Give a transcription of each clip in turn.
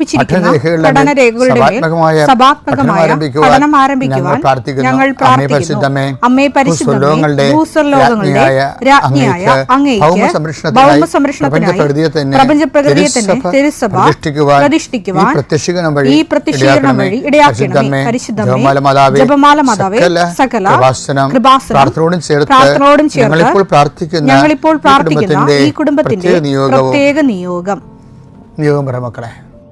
മേൽ പഠനരേഖകളുടെ സഭാത്മകമായ പഠനം ആരംഭിക്കുവാൻ ഞങ്ങൾ പ്രാർത്ഥിക്കുന്നു. അമ്മേ പരിശുദ്ധമേ, ഭൂസ്വർലോകങ്ങളുടെ രാജ്ഞിയായ അങ്ങേക്ക് ഭൗമ സംരക്ഷണത്തിനായി പ്രപഞ്ചപ്രകൃതിയെ തന്നെ തിരുസഭ പ്രതിഷ്ഠിക്കുവാൻ ഈ പ്രത്യക്ഷീകരണം വഴി ഇടയാക്കണമേ. പരിശുദ്ധമേ ജപമാല മാതാവേ സകല പ്രാർത്ഥനയോടും ചേർത്ത് പ്രാർത്ഥനയോടും ചേർത്ത് ഞങ്ങളിപ്പോൾ പ്രാർത്ഥിക്കുന്ന ഞങ്ങളിപ്പോൾ ഈ പ്രാർത്ഥിക്കുന്ന കുടുംബത്തിന്റെ ഈ കുടുംബത്തിന്റെ പ്രത്യേക പ്രത്യേക നിയോഗം. നിയോഗം പറ മക്കളെ.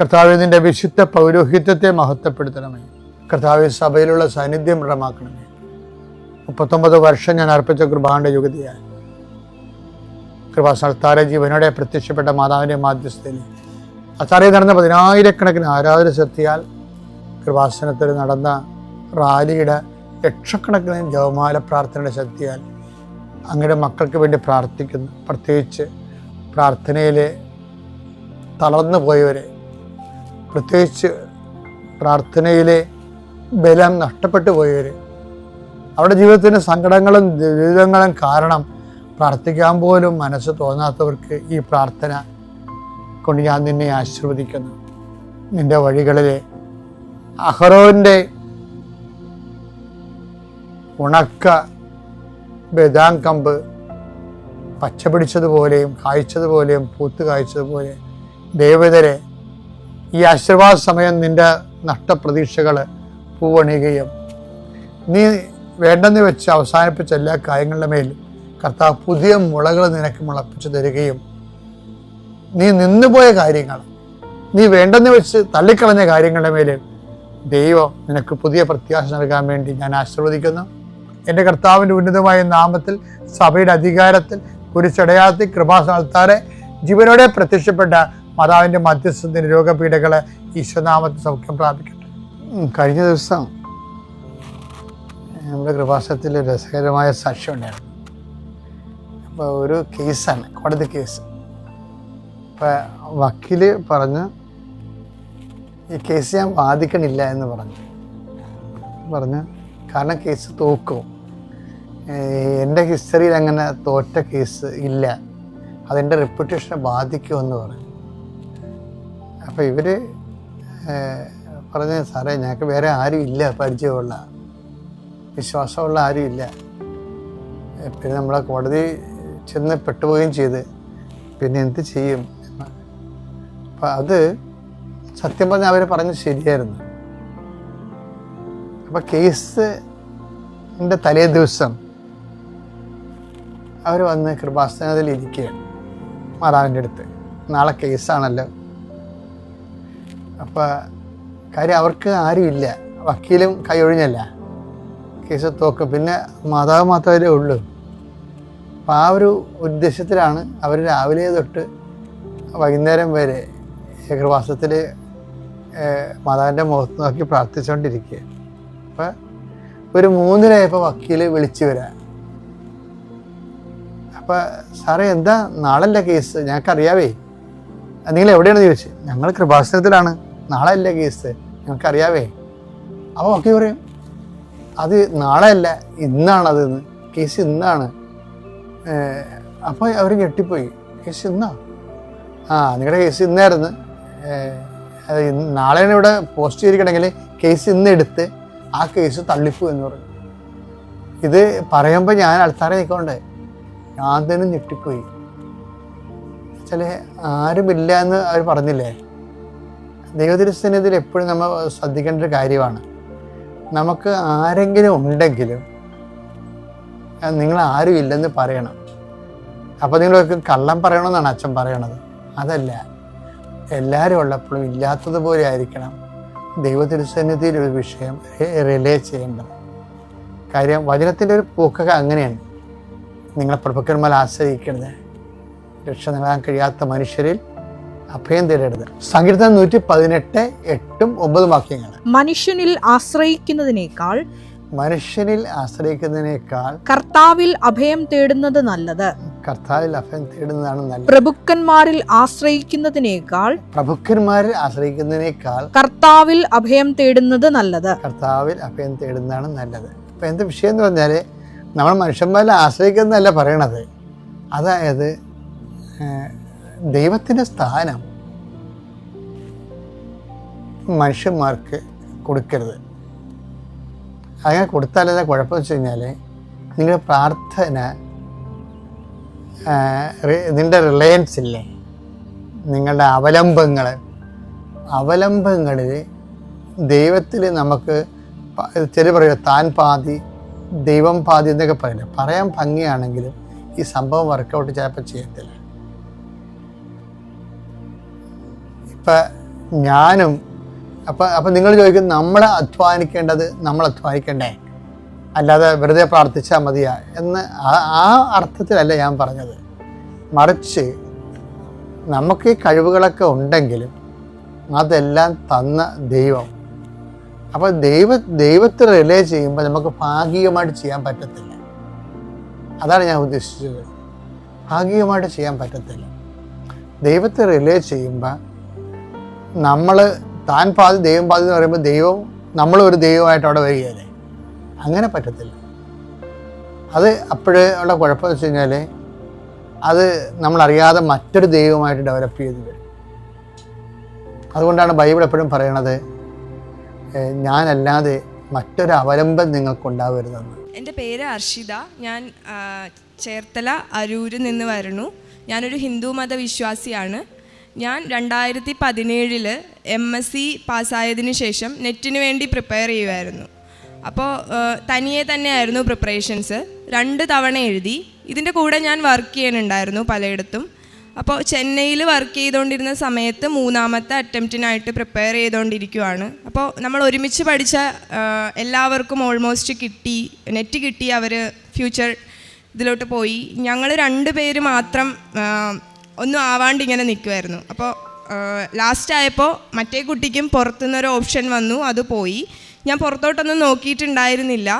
കർത്താവെ നിന്റെ വിശുദ്ധ പൗരോഹിത്യത്തെ മഹത്വപ്പെടുത്തണമേ. കർത്താവ് സഭയിലുള്ള സാന്നിധ്യം ദൃഢമാക്കണമേ. മുപ്പത്തൊമ്പത് വർഷം ഞാൻ അർപ്പിച്ച കൃപാന്റെ യുഗതിയായി കൃപാസ്ഥാന ജീവനോടെ പ്രത്യക്ഷപ്പെട്ട മാതാവിന്റെ മാധ്യസ്ഥയിൽ അത്താറിയിൽ നടന്ന പതിനായിരക്കണക്കിന് ആരാധന ശക്തിയാൽ കൃപാസനത്തിൽ നടന്ന റാലിയുടെ ലക്ഷക്കണക്കിന് ജവമാല പ്രാർത്ഥനയുടെ ശക്തിയാൽ അങ്ങയുടെ മക്കൾക്ക് വേണ്ടി പ്രാർത്ഥിക്കുന്നു. പ്രത്യേകിച്ച് പ്രാർത്ഥനയിൽ തളർന്നു പോയവരെ പ്രത്യേകിച്ച് പ്രാർത്ഥനയിലെ ബലം നഷ്ടപ്പെട്ടു പോയവർ അവരുടെ ജീവിതത്തിന് സങ്കടങ്ങളും ദുരിതങ്ങളും കാരണം പ്രാർത്ഥിക്കാൻ പോലും മനസ്സ് തോന്നാത്തവർക്ക് ഈ പ്രാർത്ഥന കൊണ്ട് ഞാൻ നിന്നെ ആശീർവദിക്കുന്നു. നിന്റെ വഴികളിലെ അഹ്റോവിന്റെ ഉണക്ക ബദാം കമ്പ് പച്ചപിടിച്ചതുപോലെയും കായ്ച്ചതുപോലെയും പൂത്ത് കായ്ച്ചതുപോലെ ദേവതരെ ഈ ആശീർവാദ സമയം നിന്റെ നഷ്ടപ്രതീക്ഷകൾ പൂവണിയുകയും നീ വേണ്ടെന്ന് വെച്ച് അവസാനിപ്പിച്ച എല്ലാ കാര്യങ്ങളുടെ മേൽ കർത്താവ് പുതിയ മുളകൾ നിനക്ക് മുളപ്പിച്ചു തരികയും നീ നിന്നുപോയ കാര്യങ്ങൾ നീ വേണ്ടെന്ന് വെച്ച് തള്ളിക്കളഞ്ഞ കാര്യങ്ങളുടെ മേൽ ദൈവം നിനക്ക് പുതിയ പ്രത്യാശ നൽകാൻ വേണ്ടി ഞാൻ ആശീർവദിക്കുന്നു. എന്റെ കർത്താവിന്റെ ഉന്നതമായ നാമത്തിൽ സഭയുടെ അധികാരത്തിൽ കുരിച്ചടയാത്തി കൃപാസ്ഥാനത്താറെ ജീവനോടെ പ്രത്യക്ഷപ്പെട്ട മാതാവിന്റെ മധ്യസ്ഥത്തിന് രോഗപീഠകളെ ഈശ്വനാമത്തെ സൗഖ്യം പ്രാപിക്കട്ടെ. കഴിഞ്ഞ ദിവസം നമ്മുടെ കൃപാസനത്തിൽ രസകരമായ സാക്ഷ്യം ഉണ്ടായിരുന്നു. അപ്പോൾ ഒരു കേസാണ് കോടതി കേസ്. അപ്പം വക്കീൽ പറഞ്ഞു ഈ കേസ് ഞാൻ വാദിക്കണില്ല എന്ന് പറഞ്ഞു. പറഞ്ഞു കാരണം കേസ് തോക്കും. എന്റെ ഹിസ്റ്ററിയിൽ അങ്ങനെ തോറ്റ കേസ് ഇല്ല. അതെന്റെ റെപ്യൂട്ടേഷനെ ബാധിക്കുമെന്ന് പറഞ്ഞു. അപ്പോൾ ഇവർ പറഞ്ഞ സാറേ ഞങ്ങൾക്ക് വേറെ ആരും ഇല്ല പരിചയമുള്ള. വിശ്വാസമുള്ള ആരും ഇല്ല. പിന്നെ നമ്മളെ കോടതി ചെന്ന് പെട്ടുപോവുകയും ചെയ്ത്. പിന്നെ എന്ത് ചെയ്യും അപ്പം അത് സത്യം പറഞ്ഞാൽ അവർ പറഞ്ഞ് ശരിയായിരുന്നു. അപ്പം കേസിന്റെ തലേ ദിവസം അവർ വന്ന് കൃപാസ്ഥാനത്തിൽ ഇരിക്കുകയാണ്. മാതാവിന്റെ അടുത്ത്. നാളെ കേസാണല്ലോ. അപ്പോൾ കാര്യം അവർക്ക് ആരുമില്ല വക്കീലും കൈയൊഴിഞ്ഞല്ല കേസ് തോക്ക് പിന്നെ മാതാവ് മാത്രമേ ഉള്ളൂ. അപ്പം ആ ഒരു ഉദ്ദേശത്തിലാണ് അവർ രാവിലെ തൊട്ട് വൈകുന്നേരം വരെ കൃപാസത്തിൽ മാതാവിന്റെ മുഖത്ത് നോക്കി പ്രാർത്ഥിച്ചുകൊണ്ടിരിക്കുക അപ്പം ഒരു മൂന്നിലായപ്പോൾ വക്കീൽ വിളിച്ചു വരാം. അപ്പം സാറേ എന്താ നാളല്ല കേസ്? ഞങ്ങൾക്കറിയാവേ. നിങ്ങൾ എവിടെയാണെന്ന് ചോദിച്ചത് ഞങ്ങൾ കൃപാസനത്തിലാണ്. നാളെ അല്ല കേസ്? ഞങ്ങൾക്കറിയാവേ. അപ്പോൾ വക്കീൽ പറയും. അത് നാളെ അല്ല ഇന്നാണത്. കേസ് ഇന്നാണ്. അപ്പോൾ അവർ ഞെട്ടിപ്പോയി. കേസ് ഇന്നാ? ആ നിങ്ങളുടെ കേസ് ഇന്നായിരുന്നു. നാളെയാണ് ഇവിടെ പോസ്റ്റ് ചെയ്തിരിക്കണമെങ്കിൽ കേസ് ഇന്ന് എടുത്ത് ആ കേസ് തള്ളിപ്പോ എന്ന് പറഞ്ഞു ഇത് പറയുമ്പോൾ ഞാൻ അൾത്താറ നിൽക്കണ്ടേ ഞാൻ തന്നെ ഞെട്ടിപ്പോയി. ചില ആരുമില്ല എന്ന് അവർ പറഞ്ഞില്ലേ? ദൈവതിരുസന്നിധിയിൽ എപ്പോഴും നമ്മൾ ശ്രദ്ധിക്കേണ്ട ഒരു കാര്യമാണ്. നമുക്ക് ആരെങ്കിലും ഉണ്ടെങ്കിലും നിങ്ങൾ ആരും ഇല്ലെന്ന് പറയണം. അപ്പോൾ നിങ്ങൾ കള്ളം പറയണമെന്നാണ് അച്ഛൻ പറയണത്. അതല്ല. എല്ലാവരും ഉള്ളപ്പോഴും ഇല്ലാത്തതുപോലെ ആയിരിക്കണം ദൈവതിരുസന്നിധിയിൽ ഒരു വിഷയം റിലേ ചെയ്യേണ്ടത്. കാര്യം വചനത്തിന്റെ ഒരു പോക്കൊക്കെ അങ്ങനെയാണ്. നിങ്ങളെ പ്രഭുക്കന്മാർ ആശ്രയിക്കരുത് രക്ഷ നേടാൻ കഴിയാത്ത മനുഷ്യരിൽ അഭയം തേടരുത്. സങ്കീർത്തനം നൂറ്റി പതിനെട്ട് എട്ടും ഒമ്പതും വാക്യങ്ങളാണ്. മനുഷ്യനിൽ ആശ്രയിക്കുന്നതിനേക്കാൾ മനുഷ്യനിൽ ആശ്രയിക്കുന്നതിനേക്കാൾ കർത്താവിൽ അഭയം തേടുന്നത് നല്ലത്. കർത്താവിൽ അഭയം തേടുന്നതാണ് നല്ലത്. പ്രഭുക്കന്മാരിൽ ആശ്രയിക്കുന്നതിനേക്കാൾ പ്രഭുക്കന്മാരിൽ ആശ്രയിക്കുന്നതിനേക്കാൾ കർത്താവിൽ അഭയം തേടുന്നത് നല്ലത്. കർത്താവിൽ അഭയം തേടുന്നതാണ് നല്ലത്. അപ്പം എന്ത് വിഷയം എന്ന് പറഞ്ഞാൽ നമ്മൾ മനുഷ്യന്മാരിൽ ആശ്രയിക്കുന്നതല്ല പറയണത്. അതായത് ദൈവത്തിന്റെ സ്ഥാനം മനുഷ്യന്മാർക്ക് കൊടുക്കരുത്. അങ്ങനെ കൊടുത്താലേ കുഴപ്പമെന്ന് വെച്ച് കഴിഞ്ഞാൽ നിങ്ങളുടെ പ്രാർത്ഥന ആഹ്, റി- നിങ്ങളുടെ റിലയൻസ് ഇല്ലേ? നിങ്ങളുടെ അവലംബങ്ങൾ. അവലംബങ്ങളിൽ ദൈവത്തിൽ നമുക്ക് ചില പറയുക താൻ പാതി ദൈവം പാതി എന്നൊക്കെ പറയില്ല പറയാൻ ഭംഗിയാണെങ്കിലും ഈ സംഭവം വർക്കൗട്ട് ചിലപ്പോൾ ചെയ്യത്തില്ല. ഇപ്പം ഞാനും അപ്പം അപ്പം നിങ്ങൾ ചോദിക്കും നമ്മൾ അധ്വാനിക്കേണ്ടത് നമ്മൾ അധ്വാനിക്കണ്ടേ? അല്ലാതെ വെറുതെ പ്രാർത്ഥിച്ചാൽ മതിയാ? എന്ന് ആ- അർത്ഥത്തിലല്ല ഞാൻ പറഞ്ഞത്. മറിച്ച് നമുക്ക് ഈ കഴിവുകളൊക്കെ ഉണ്ടെങ്കിലും അതെല്ലാം തന്ന ദൈവം. അപ്പോൾ ദൈവ ദൈവത്തെ റിലേ ചെയ്യുമ്പോൾ നമുക്ക് ഭാഗികമായിട്ട് ചെയ്യാൻ പറ്റത്തില്ല. അതാണ് ഞാൻ ഉദ്ദേശിച്ചത്. ഭാഗികമായിട്ട് ചെയ്യാൻ പറ്റത്തില്ല. ദൈവത്തെ റിലേ ചെയ്യുമ്പോൾ നമ്മൾ താൻ പാതി ദൈവം പാതി എന്ന് പറയുമ്പോൾ ദൈവം ഒരു ദൈവമായിട്ട് അവിടെ വരികയല്ലേ? അങ്ങനെ പറ്റത്തില്ല. അത് അപ്പോഴേ ഉള്ള കുഴപ്പമെന്ന് വെച്ച് കഴിഞ്ഞാൽ അത് നമ്മളറിയാതെ മറ്റൊരു ദൈവമായിട്ട് ഡെവലപ്പ് ചെയ്ത് വരും. അതുകൊണ്ടാണ് ബൈബിൾ എപ്പോഴും പറയണത് ഞാനല്ലാതെ മറ്റൊരു അവലംബം നിങ്ങൾക്കുണ്ടാവരുതെന്ന്. എന്റെ പേര് അർഷിത. ഞാൻ ചേർത്തല അരൂരിൽ നിന്ന് വരുന്നു. ഞാനൊരു ഹിന്ദു മത വിശ്വാസിയാണ് ഞാൻ രണ്ടായിരത്തി പതിനേഴിൽ എം എസ് സി പാസ്സായതിനു ശേഷം നെറ്റിന് വേണ്ടി പ്രിപ്പയർ ചെയ്യുമായിരുന്നു അപ്പോൾ തനിയെ തന്നെയായിരുന്നു പ്രിപ്പറേഷൻസ് രണ്ട് തവണ എഴുതി. ഇതിന്റെ കൂടെ ഞാൻ വർക്ക് ചെയ്യാനുണ്ടായിരുന്നു പലയിടത്തും. അപ്പോൾ ചെന്നൈയിൽ വർക്ക് ചെയ്തുകൊണ്ടിരുന്ന സമയത്ത് മൂന്നാമത്തെ അറ്റംപ്റ്റിനായിട്ട് പ്രിപ്പയർ ചെയ്തുകൊണ്ടിരിക്കുവാണ് അപ്പോൾ നമ്മൾ ഒരുമിച്ച് പഠിച്ച എല്ലാവർക്കും ഓൾമോസ്റ്റ് കിട്ടി. നെറ്റ് കിട്ടി അവർ ഫ്യൂച്ചർ ഇതിലോട്ട് പോയി. ഞങ്ങൾ രണ്ട് പേര് മാത്രം ഒന്നും ആവാണ്ട് ഇങ്ങനെ നിൽക്കുമായിരുന്നു അപ്പോൾ ലാസ്റ്റ് ആയപ്പോൾ മറ്റേ കുട്ടിക്കും പുറത്തുനിന്നൊരു ഓപ്ഷൻ വന്നു അത് പോയി. ഞാൻ പുറത്തോട്ടൊന്നും നോക്കിയിട്ടുണ്ടായിരുന്നില്ല.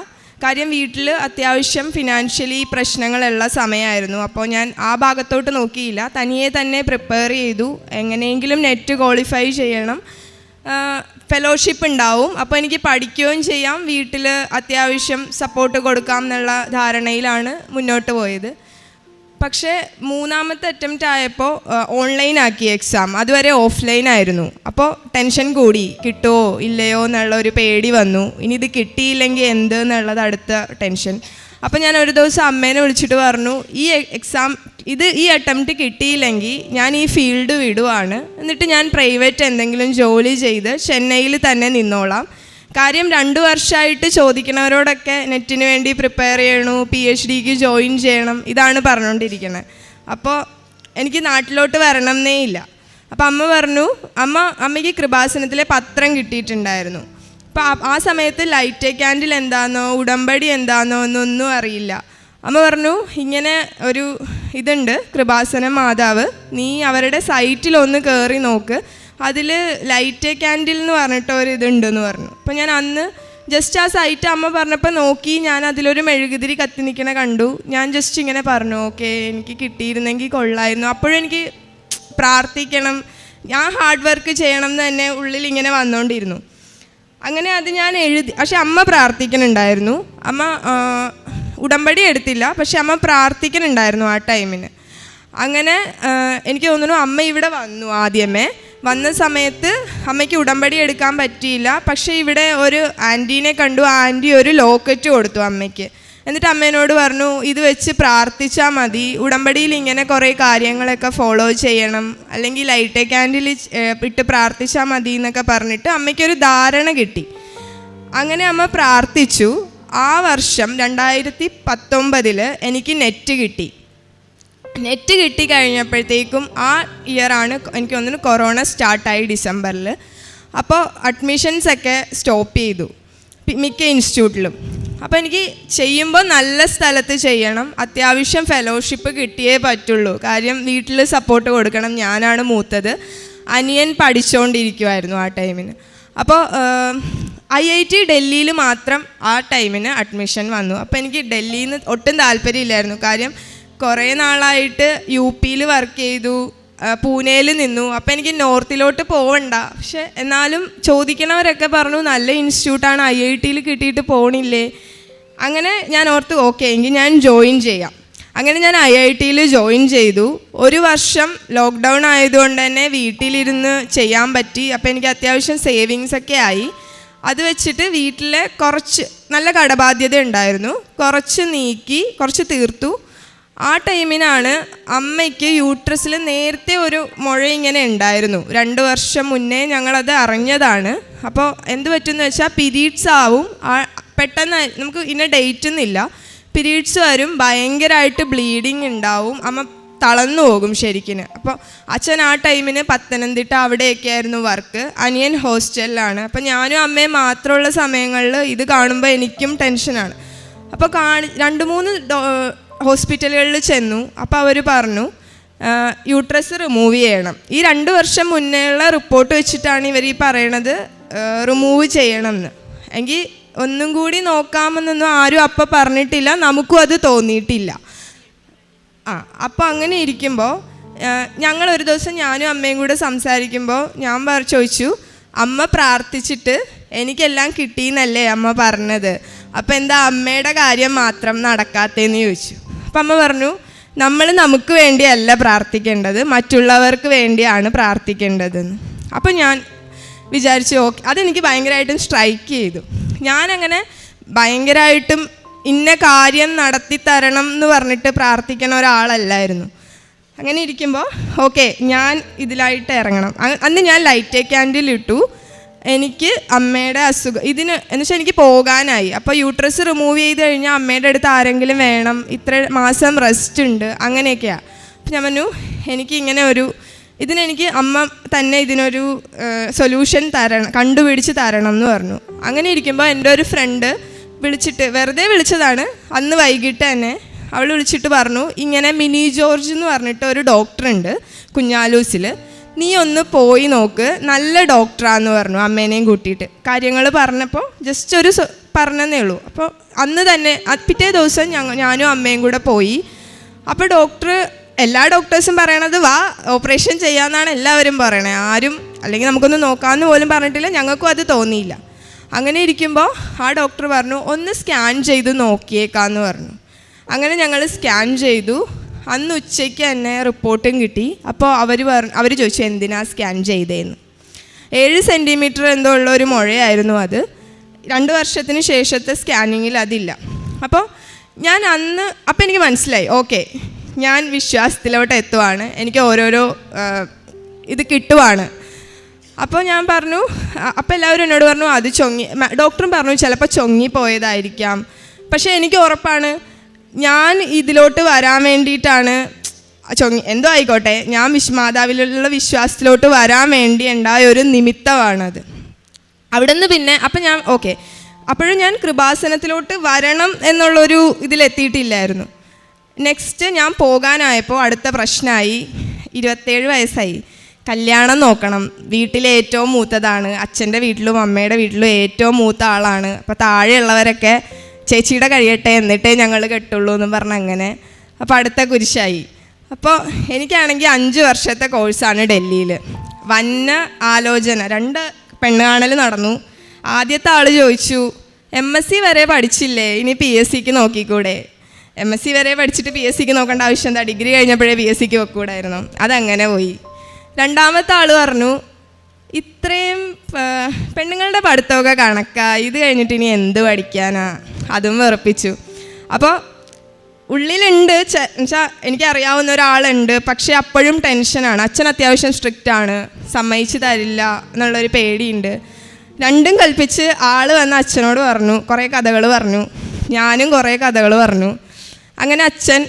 കാര്യം വീട്ടിൽ അത്യാവശ്യം ഫിനാൻഷ്യലി പ്രശ്നങ്ങളുള്ള സമയമായിരുന്നു അപ്പോൾ ഞാൻ ആ ഭാഗത്തോട്ട് നോക്കിയില്ല. തനിയെ തന്നെ പ്രിപ്പയർ ചെയ്തു. എങ്ങനെയെങ്കിലും നെറ്റ് ക്വാളിഫൈ ചെയ്യണം. ഫെലോഷിപ്പ് ഉണ്ടാവും. അപ്പോൾ എനിക്ക് പഠിക്കുകയും ചെയ്യാം. വീട്ടിൽ അത്യാവശ്യം സപ്പോർട്ട് കൊടുക്കാം എന്നുള്ള ധാരണയിലാണ് മുന്നോട്ട് പോയത്. പക്ഷേ മൂന്നാമത്തെ അറ്റംപ്റ്റ് ആയപ്പോൾ ഓൺലൈൻ ആക്കി എക്സാം അതുവരെ ഓഫ്ലൈൻ ആയിരുന്നു. അപ്പോൾ ടെൻഷൻ കൂടി. കിട്ടുമോ ഇല്ലയോ എന്നുള്ള ഒരു പേടി വന്നു. ഇനി ഇത് കിട്ടിയില്ലെങ്കിൽ എന്ത് എന്നുള്ളത് അടുത്ത ടെൻഷൻ അപ്പോൾ ഞാൻ ഒരു ദിവസം അമ്മേനെ വിളിച്ചിട്ട് പറഞ്ഞു ഈ എക്സാം ഇത് ഈ അറ്റംപ്റ്റ് കിട്ടിയില്ലെങ്കിൽ ഞാൻ ഈ ഫീൽഡ് വിടുവാണ്. എന്നിട്ട് ഞാൻ പ്രൈവറ്റ് എന്തെങ്കിലും ജോലി ചെയ്ത് ചെന്നൈയിൽ തന്നെ നിന്നോളാം. കാര്യം രണ്ടു വർഷമായിട്ട് ചോദിക്കണവരോടൊക്കെ നെറ്റിന് വേണ്ടി പ്രിപ്പയർ ചെയ്യണു പി എച്ച് ഡിക്ക് ജോയിൻ ചെയ്യണം ഇതാണ് പറഞ്ഞുകൊണ്ടിരിക്കുന്നത് അപ്പോൾ എനിക്ക് നാട്ടിലോട്ട് വരണം എന്നേ ഇല്ല. അപ്പോൾ അമ്മ പറഞ്ഞു അമ്മ അമ്മയ്ക്ക് കൃപാസനത്തിലെ പത്രം കിട്ടിയിട്ടുണ്ടായിരുന്നു. അപ്പോൾ ആ- ആ സമയത്ത് ലൈറ്റ് ക്യാൻഡിൽ എന്താണെന്നോ ഉടമ്പടി എന്താണെന്നോ എന്നൊന്നും അറിയില്ല. അമ്മ പറഞ്ഞു ഇങ്ങനെ ഒരു ഇതുണ്ട് കൃപാസന മാതാവ് നീ അവരുടെ സൈറ്റിലൊന്ന് കയറി നോക്ക്. അതിൽ ലൈറ്റ് ക്യാൻഡിൽ എന്ന് പറഞ്ഞിട്ട് ഒരു ഇതുണ്ടെന്ന് പറഞ്ഞു. അപ്പോൾ ഞാൻ അന്ന് ജസ്റ്റ് ആ സൈറ്റ് അമ്മ പറഞ്ഞപ്പോൾ നോക്കി ഞാൻ അതിലൊരു മെഴുകുതിരി കത്തി നിൽക്കണ കണ്ടു. ഞാൻ ജസ്റ്റ് ഇങ്ങനെ പറഞ്ഞു ഓക്കെ എനിക്ക് കിട്ടിയിരുന്നെങ്കിൽ കൊള്ളായിരുന്നു. അപ്പോഴും എനിക്ക് പ്രാർത്ഥിക്കണം ഞാൻ ഹാർഡ് വർക്ക് ചെയ്യണം എന്ന് തന്നെ ഉള്ളിൽ ഇങ്ങനെ വന്നുകൊണ്ടിരുന്നു അങ്ങനെ അത് ഞാൻ എഴുതി പക്ഷെ അമ്മ പ്രാർത്ഥിക്കുന്നുണ്ടായിരുന്നു അമ്മ ഉടമ്പടി എടുത്തില്ല പക്ഷെ അമ്മ പ്രാർത്ഥിക്കുന്നുണ്ടായിരുന്നു ആ ടൈമിന് അങ്ങനെ എനിക്ക് തോന്നുന്നു അമ്മ ഇവിടെ വന്നു ആദ്യമേ. വന്ന സമയത്ത് അമ്മയ്ക്ക് ഉടമ്പടി എടുക്കാൻ പറ്റിയില്ല. പക്ഷേ ഇവിടെ ഒരു ആന്റീനെ കണ്ടു. ആന്റി ഒരു ലോക്കറ്റ് കൊടുത്തു അമ്മയ്ക്ക്. എന്നിട്ട് അമ്മേനോട് പറഞ്ഞു ഇത് വെച്ച് പ്രാർത്ഥിച്ചാൽ മതി. ഉടമ്പടിയിൽ ഇങ്ങനെ കുറേ കാര്യങ്ങളൊക്കെ ഫോളോ ചെയ്യണം. അല്ലെങ്കിൽ ലൈറ്റ് ക്യാൻഡിൽ ഇട്ട് പ്രാർത്ഥിച്ചാൽ മതി എന്നൊക്കെ പറഞ്ഞിട്ട് അമ്മയ്ക്കൊരു ധാരണ കിട്ടി. അങ്ങനെ അമ്മ പ്രാർത്ഥിച്ചു. ആ വർഷം രണ്ടായിരത്തി പത്തൊമ്പതിൽ എനിക്ക് നെറ്റ് കിട്ടി. നെറ്റ് കിട്ടി കഴിഞ്ഞപ്പോഴത്തേക്കും ആ ഇയറാണ് എനിക്ക് തോന്നുന്നു കൊറോണ സ്റ്റാർട്ടായി ഡിസംബറിൽ അപ്പോൾ അഡ്മിഷൻസൊക്കെ സ്റ്റോപ്പ് ചെയ്തു. മിക്ക ഇൻസ്റ്റിറ്റ്യൂട്ടിലും അപ്പോൾ എനിക്ക് ചെയ്യുമ്പോൾ നല്ല സ്ഥലത്ത് ചെയ്യണം. അത്യാവശ്യം ഫെലോഷിപ്പ് കിട്ടിയേ പറ്റുള്ളൂ. കാര്യം വീട്ടിൽ സപ്പോർട്ട് കൊടുക്കണം. ഞാനാണ് മൂത്തത്. അനിയൻ പഠിച്ചുകൊണ്ടിരിക്കുമായിരുന്നു ആ ടൈമിന് അപ്പോൾ ഐ ഐ ടി ഡൽഹിയിൽ മാത്രം ആ ടൈമിന് അഡ്മിഷൻ വന്നു. അപ്പോൾ എനിക്ക് ഡൽഹിയിൽ നിന്ന് ഒട്ടും താല്പര്യമില്ലായിരുന്നു. കാര്യം കുറേ നാളായിട്ട് യു പിയിൽ വർക്ക് ചെയ്തു പൂനെയിൽ നിന്നു. അപ്പം എനിക്ക് നോർത്തിലോട്ട് പോവണ്ട. പക്ഷെ എന്നാലും ചോദിക്കണവരൊക്കെ പറഞ്ഞു നല്ല ഇൻസ്റ്റിറ്റ്യൂട്ടാണ് ഐ ഐ ടിയിൽ കിട്ടിയിട്ട് പോണില്ലേ. അങ്ങനെ ഞാൻ ഓർത്ത് ഓക്കെ എങ്കിൽ ഞാൻ ജോയിൻ ചെയ്യാം. അങ്ങനെ ഞാൻ ഐ ഐ ടിയിൽ ജോയിൻ ചെയ്തു. ഒരു വർഷം ലോക്ക്ഡൗൺ ആയതുകൊണ്ട് തന്നെ വീട്ടിലിരുന്ന് ചെയ്യാൻ പറ്റി. അപ്പോൾ എനിക്ക് അത്യാവശ്യം സേവിങ്സ് ഒക്കെ ആയി. അത് വെച്ചിട്ട് വീട്ടിലെ കുറച്ച് നല്ല കടബാധ്യത ഉണ്ടായിരുന്നു. കുറച്ച് നീക്കി കുറച്ച് തീർത്തു. ആ ടൈമിനാണ് അമ്മയ്ക്ക് യൂട്രസിൽ നേരത്തെ ഒരു മുഴ ഇങ്ങനെ ഉണ്ടായിരുന്നു. രണ്ട് വർഷം മുന്നേ ഞങ്ങളത് അറിഞ്ഞതാണ്. അപ്പോൾ എന്ത് പറ്റുമെന്ന് വെച്ചാൽ പിരീഡ്സ് ആവും. പെട്ടെന്ന് നമുക്ക് ഇന്ന ഡേറ്റ് ഒന്നുമില്ല. പിരീഡ്സ് വരും ഭയങ്കരമായിട്ട് ബ്ലീഡിങ് ഉണ്ടാവും അമ്മ തളർന്നു പോകും ശരിക്കും അപ്പോൾ അച്ഛൻ ആ ടൈമിന് പത്തനംതിട്ട അവിടെയൊക്കെ ആയിരുന്നു വർക്ക് അനിയൻ ഹോസ്റ്റലിലാണ്. അപ്പോൾ ഞാനും അമ്മയും മാത്രമുള്ള സമയങ്ങളിൽ ഇത് കാണുമ്പോൾ എനിക്കും ടെൻഷനാണ്. അപ്പോൾ കാണി രണ്ട് മൂന്ന് ഹോസ്പിറ്റലുകളിൽ ചെന്നു. അപ്പോൾ അവർ പറഞ്ഞു യൂട്രസ് റിമൂവ് ചെയ്യണം. ഈ രണ്ട് വർഷം മുന്നേ ഉള്ള റിപ്പോർട്ട് വെച്ചിട്ടാണ് ഇവർ ഈ പറയണത് റിമൂവ് ചെയ്യണം എന്ന് എങ്കിൽ ഒന്നും കൂടി നോക്കാമെന്നൊന്നും ആരും അപ്പം പറഞ്ഞിട്ടില്ല നമുക്കും അത് തോന്നിയിട്ടില്ല. ആ അപ്പോൾ അങ്ങനെ ഇരിക്കുമ്പോൾ ഞങ്ങൾ ഒരു ദിവസം ഞാനും അമ്മയും കൂടെ സംസാരിക്കുമ്പോൾ ഞാൻ ചോദിച്ചു അമ്മ പ്രാർത്ഥിച്ചിട്ട് എനിക്കെല്ലാം കിട്ടിയെന്നല്ലേ അമ്മ പറഞ്ഞത്? അപ്പോൾ എന്താ അമ്മയുടെ കാര്യം മാത്രം നടക്കാത്തതെന്ന് ചോദിച്ചു. അപ്പം അമ്മ പറഞ്ഞു നമ്മൾ നമുക്ക് വേണ്ടിയല്ല പ്രാർത്ഥിക്കേണ്ടത് മറ്റുള്ളവർക്ക് വേണ്ടിയാണ് പ്രാർത്ഥിക്കേണ്ടതെന്ന്. അപ്പം ഞാൻ വിചാരിച്ചു ഓക്കെ. അതെനിക്ക് ഭയങ്കരമായിട്ടും സ്ട്രൈക്ക് ചെയ്തു. ഞാനങ്ങനെ ഭയങ്കരമായിട്ടും ഇന്ന കാര്യം നടത്തി തരണം എന്ന് പറഞ്ഞിട്ട് പ്രാർത്ഥിക്കണ ഒരാളല്ലായിരുന്നു. അങ്ങനെ ഇരിക്കുമ്പോൾ ഓക്കെ ഞാൻ ഇതിലായിട്ട് ഇറങ്ങണം. അന്ന് ഞാൻ ലൈറ്റ് ക്യാൻഡിൽ ഇട്ടു. എനിക്ക് അമ്മയുടെ അസുഖം ഇതിന് എന്നുവെച്ചാൽ എനിക്ക് പോകാനായി. അപ്പോൾ യൂട്രസ് റിമൂവ് ചെയ്ത് കഴിഞ്ഞാൽ അമ്മയുടെ അടുത്ത് ആരെങ്കിലും വേണം ഇത്ര മാസം റെസ്റ്റ് ഉണ്ട് അങ്ങനെയൊക്കെയാണ് അപ്പം ഞാൻ പറഞ്ഞു എനിക്ക് ഇങ്ങനെ ഒരു ഇതിനെനിക്ക് അമ്മ തന്നെ ഇതിനൊരു സൊല്യൂഷൻ തരണം കണ്ടുപിടിച്ച് തരണം എന്ന് പറഞ്ഞു. അങ്ങനെ ഇരിക്കുമ്പോൾ എന്റെ ഒരു ഫ്രണ്ട് വിളിച്ചിട്ട് വെറുതെ വിളിച്ചതാണ് അന്ന് വൈകിട്ട് തന്നെ അവൾ വിളിച്ചിട്ട് പറഞ്ഞു ഇങ്ങനെ മിനി ജോർജ് എന്ന് പറഞ്ഞിട്ട് ഒരു ഡോക്ടറുണ്ട് കുഞ്ഞാലൂസിൽ നീ ഒന്ന് പോയി നോക്ക്. നല്ല ഡോക്ടറാന്ന് പറഞ്ഞു അമ്മേനെയും കൂട്ടിയിട്ട്. കാര്യങ്ങൾ പറഞ്ഞപ്പോൾ ജസ്റ്റ് ഒരു പറഞ്ഞതേ ഉള്ളൂ. അപ്പോൾ അന്ന് തന്നെ പിറ്റേ ദിവസം ഞങ്ങൾ ഞാനും അമ്മയും കൂടെ പോയി. അപ്പോൾ ഡോക്ടർ എല്ലാ ഡോക്ടേഴ്സും പറയണത് വാ ഓപ്പറേഷൻ ചെയ്യാമെന്നാണ് എല്ലാവരും പറയണേ. ആരും അല്ലെങ്കിൽ നമുക്കൊന്ന് നോക്കാമെന്ന് പോലും പറഞ്ഞിട്ടില്ല. ഞങ്ങൾക്കും അത് തോന്നിയില്ല. അങ്ങനെ ഇരിക്കുമ്പോൾ ആ ഡോക്ടർ പറഞ്ഞു ഒന്ന് സ്കാൻ ചെയ്ത് നോക്കിയേക്കാന്ന് പറഞ്ഞു. അങ്ങനെ ഞങ്ങൾ സ്കാൻ ചെയ്തു. അന്ന് ഉച്ചയ്ക്ക് തന്നെ റിപ്പോർട്ടും കിട്ടി. അപ്പോൾ അവർ പറഞ്ഞു അവർ ചോദിച്ചു എന്തിനാ സ്കാൻ ചെയ്തതെന്ന് ഏഴ് സെന്റിമീറ്റർ എന്തോ ഉള്ള ഒരു മുഴയായിരുന്നു അത്. രണ്ട് വർഷത്തിന് ശേഷത്തെ സ്കാനിങ്ങിൽ അതില്ല. അപ്പോൾ ഞാൻ അന്ന് അപ്പം എനിക്ക് മനസ്സിലായി ഓക്കെ ഞാൻ വിശ്വാസത്തിലോട്ട് എത്തുവാണ്. എനിക്ക് ഓരോരോ ഇത് കിട്ടുവാണ്. അപ്പോൾ ഞാൻ പറഞ്ഞു അപ്പോൾ എല്ലാവരും എന്നോട് പറഞ്ഞു അത് ചൊങ്ങി ഡോക്ടറും പറഞ്ഞു ചിലപ്പോൾ ചൊങ്ങി പോയതായിരിക്കാം പക്ഷേ എനിക്ക് ഉറപ്പാണ് ഞാൻ ഇതിലോട്ട് വരാൻ വേണ്ടിയിട്ടാണ്. ചൊങ്ങി എന്തോ ആയിക്കോട്ടെ. ഞാൻ വിശ് മാതാവിലുള്ള വിശ്വാസത്തിലോട്ട് വരാൻ വേണ്ടി ഉണ്ടായ ഒരു നിമിത്തമാണത്. അവിടെ നിന്ന് പിന്നെ അപ്പം ഞാൻ ഓക്കെ. അപ്പോഴും ഞാൻ കൃപാസനത്തിലോട്ട് വരണം എന്നുള്ളൊരു ഇതിലെത്തിയിട്ടില്ലായിരുന്നു. നെക്സ്റ്റ് ഞാൻ പോകാനായപ്പോൾ അടുത്ത പ്രശ്നമായി. ഇരുപത്തേഴ് വയസ്സായി. കല്യാണം നോക്കണം. വീട്ടിലെ ഏറ്റവും മൂത്തതാണ്. അച്ഛന്റെ വീട്ടിലും അമ്മയുടെ വീട്ടിലും ഏറ്റവും മൂത്ത ആളാണ്. അപ്പോൾ താഴെയുള്ളവരൊക്കെ ചേച്ചിയുടെ കഴിയട്ടെ എന്നിട്ടേ ഞങ്ങൾ കെട്ടുള്ളൂ എന്ന് പറഞ്ഞ അങ്ങനെ. അപ്പോൾ അടുത്ത കുരിശായി. അപ്പോൾ എനിക്കാണെങ്കിൽ അഞ്ച് വർഷത്തെ കോഴ്സാണ് ഡൽഹിയിൽ വന്ന ആലോചന രണ്ട് പെണ്ണ് കാണൽ നടന്നു. ആദ്യത്തെ ആൾ ചോദിച്ചു എം എസ് സി വരെ പഠിച്ചില്ലേ? ഇനി പി എസ് സിക്ക് നോക്കിക്കൂടെ? എം എസ് സി വരെ പഠിച്ചിട്ട് പി എസ് സിക്ക് നോക്കേണ്ട ആവശ്യം എന്താ? ഡിഗ്രി കഴിഞ്ഞപ്പോഴേ പി എസ് സിക്ക് വെക്കൂടായിരുന്നു. അതങ്ങനെ പോയി. രണ്ടാമത്തെ ആൾ പറഞ്ഞു ഇത്രയും പെണ്ണുങ്ങളുടെ പഠിത്തമൊക്കെ കണക്കാ. ഇത് കഴിഞ്ഞിട്ട് ഇനി എന്ത് പഠിക്കാനാ? അതും വെറുപ്പിച്ചു. അപ്പോൾ ഉള്ളിലുണ്ട് എന്നുവെച്ചാൽ എനിക്കറിയാവുന്ന ഒരാളുണ്ട്. പക്ഷേ അപ്പോഴും ടെൻഷനാണ്. അച്ഛൻ അത്യാവശ്യം സ്ട്രിക്റ്റ് ആണ്. സമ്മതിച്ച് തരില്ല എന്നുള്ളൊരു പേടിയുണ്ട്. രണ്ടും കൽപ്പിച്ച് ആൾ വന്ന് അച്ഛനോട് പറഞ്ഞു. കുറേ കഥകൾ പറഞ്ഞു. ഞാനും കുറേ കഥകൾ പറഞ്ഞു. അങ്ങനെ അച്ഛൻ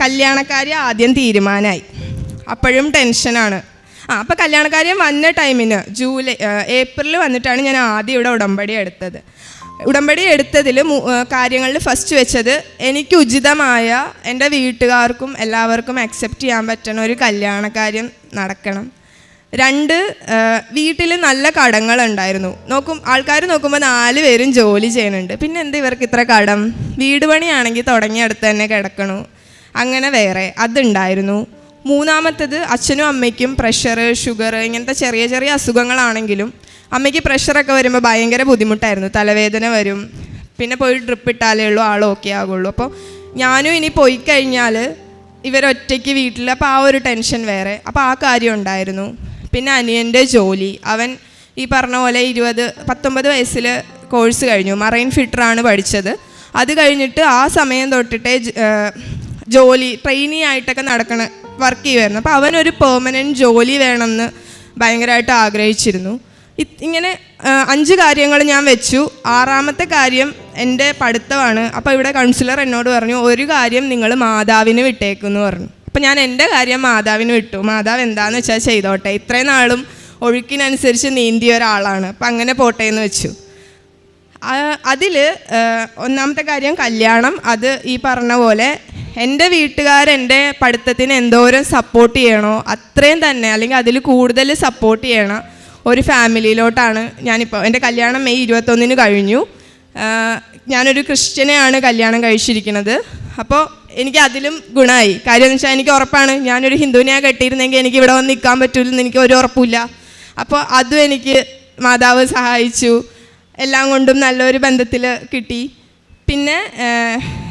കല്യാണക്കാരി ആദ്യം തീരുമാനമായി അപ്പോഴും ടെൻഷനാണ്. ആ അപ്പോൾ കല്യാണകാര്യം വന്ന ടൈമിന് ജൂലൈ ഏപ്രിൽ വന്നിട്ടാണ് ഞാൻ ആദ്യം ഇവിടെ ഉടമ്പടി എടുത്തത്. ഉടമ്പടി എടുത്തതിൽ കാര്യങ്ങളിൽ ഫസ്റ്റ് വെച്ചത് എനിക്ക് ഉചിതമായ എന്റെ വീട്ടുകാർക്കും എല്ലാവർക്കും അക്സെപ്റ്റ് ചെയ്യാൻ പറ്റുന്ന ഒരു കല്യാണക്കാര്യം നടക്കണം. രണ്ട് വീട്ടിൽ നല്ല കടങ്ങളുണ്ടായിരുന്നു. നോക്കും ആൾക്കാർ നോക്കുമ്പോൾ നാല് പേരും ജോലി ചെയ്യുന്നുണ്ട്. പിന്നെ എന്ത് ഇവർക്ക് ഇത്ര കടം? വീട് പണിയാണെങ്കിൽ തുടങ്ങിയടുത്ത് തന്നെ കിടക്കണു. അങ്ങനെ വേറെ അതുണ്ടായിരുന്നു. മൂന്നാമത്തത് അച്ഛനും അമ്മയ്ക്കും പ്രഷർ ഷുഗർ ഇങ്ങനത്തെ ചെറിയ ചെറിയ അസുഖങ്ങളാണെങ്കിലും അമ്മയ്ക്ക് പ്രഷറൊക്കെ വരുമ്പോൾ ഭയങ്കര ബുദ്ധിമുട്ടായിരുന്നു. തലവേദന വരും. പിന്നെ പോയി ഡ്രിപ്പ് ഇട്ടാലേ ഉള്ളൂ ആൾ ഓക്കെ ആകുള്ളൂ അപ്പോൾ ഞാനും ഇനി പോയി കഴിഞ്ഞാൽ ഇവരൊറ്റയ്ക്ക് വീട്ടിൽ അപ്പോൾ ആ ഒരു ടെൻഷൻ വേറെ. അപ്പോൾ ആ കാര്യം ഉണ്ടായിരുന്നു. പിന്നെ അനിയന്റെ ജോലി. അവൻ ഈ പറഞ്ഞ പോലെ ഇരുപത് പത്തൊമ്പത് വയസ്സിൽ കോഴ്സ് കഴിഞ്ഞു. മറൈൻ ഫിറ്ററാണ് പഠിച്ചത്. അത് കഴിഞ്ഞിട്ട് ആ സമയം തൊട്ടിട്ടേ ജോലി ട്രെയിനി ആയിട്ടൊക്കെ നടക്കണ വർക്ക് ചെയ്യുമായിരുന്നു അപ്പോൾ അവനൊരു പെർമനന്റ് ജോലി വേണമെന്ന് ഭയങ്കരമായിട്ട് ആഗ്രഹിച്ചിരുന്നു. ഇങ്ങനെ അഞ്ച് കാര്യങ്ങൾ ഞാൻ വെച്ചു. ആറാമത്തെ കാര്യം എന്റെ പഠിത്തമാണ്. അപ്പോൾ ഇവിടെ കൗൺസിലർ എന്നോട് പറഞ്ഞു ഒരു കാര്യം നിങ്ങൾ മാതാവിന് വിട്ടേക്കുമെന്ന് പറഞ്ഞു. അപ്പോൾ ഞാൻ എന്റെ കാര്യം മാതാവിന് വിട്ടു. മാതാവ് എന്താണെന്ന് വെച്ചാൽ ചെയ്തോട്ടെ. ഇത്രയും നാളും ഒഴുക്കിനനുസരിച്ച് നീന്തിയ ഒരാളാണ്. അപ്പം അങ്ങനെ പോട്ടെ എന്ന് വെച്ചു. അതിൽ ഒന്നാമത്തെ കാര്യം കല്യാണം. അത് ഈ പറഞ്ഞ പോലെ എന്റെ വീട്ടുകാരെന്റെ പഠിത്തത്തിന് എന്തോരം സപ്പോർട്ട് ചെയ്യണോ അത്രയും തന്നെ അല്ലെങ്കിൽ അതിൽ കൂടുതൽ സപ്പോർട്ട് ചെയ്യണം ഒരു ഫാമിലിയിലോട്ടാണ് ഞാനിപ്പോൾ എന്റെ കല്യാണം മെയ് ഇരുപത്തൊന്നിന് കഴിഞ്ഞു. ഞാനൊരു ക്രിസ്ത്യനെയാണ് കല്യാണം കഴിച്ചിരിക്കുന്നത്. അപ്പോൾ എനിക്ക് അതിലും ഗുണമായി കാര്യം എന്ന് വെച്ചാൽ എനിക്ക് ഉറപ്പാണ് ഞാനൊരു ഹിന്ദുവിനെയാണ് കെട്ടിയിരുന്നെങ്കിൽ എനിക്ക് ഇവിടെ വന്ന് നിൽക്കാൻ പറ്റില്ലെന്ന് എനിക്ക് ഒരു ഉറപ്പില്ല അപ്പോൾ അതും എനിക്ക് മാതാവ് സഹായിച്ചു. എല്ലാം കൊണ്ടും നല്ലൊരു ബന്ധത്തിൽ കിട്ടി. പിന്നെ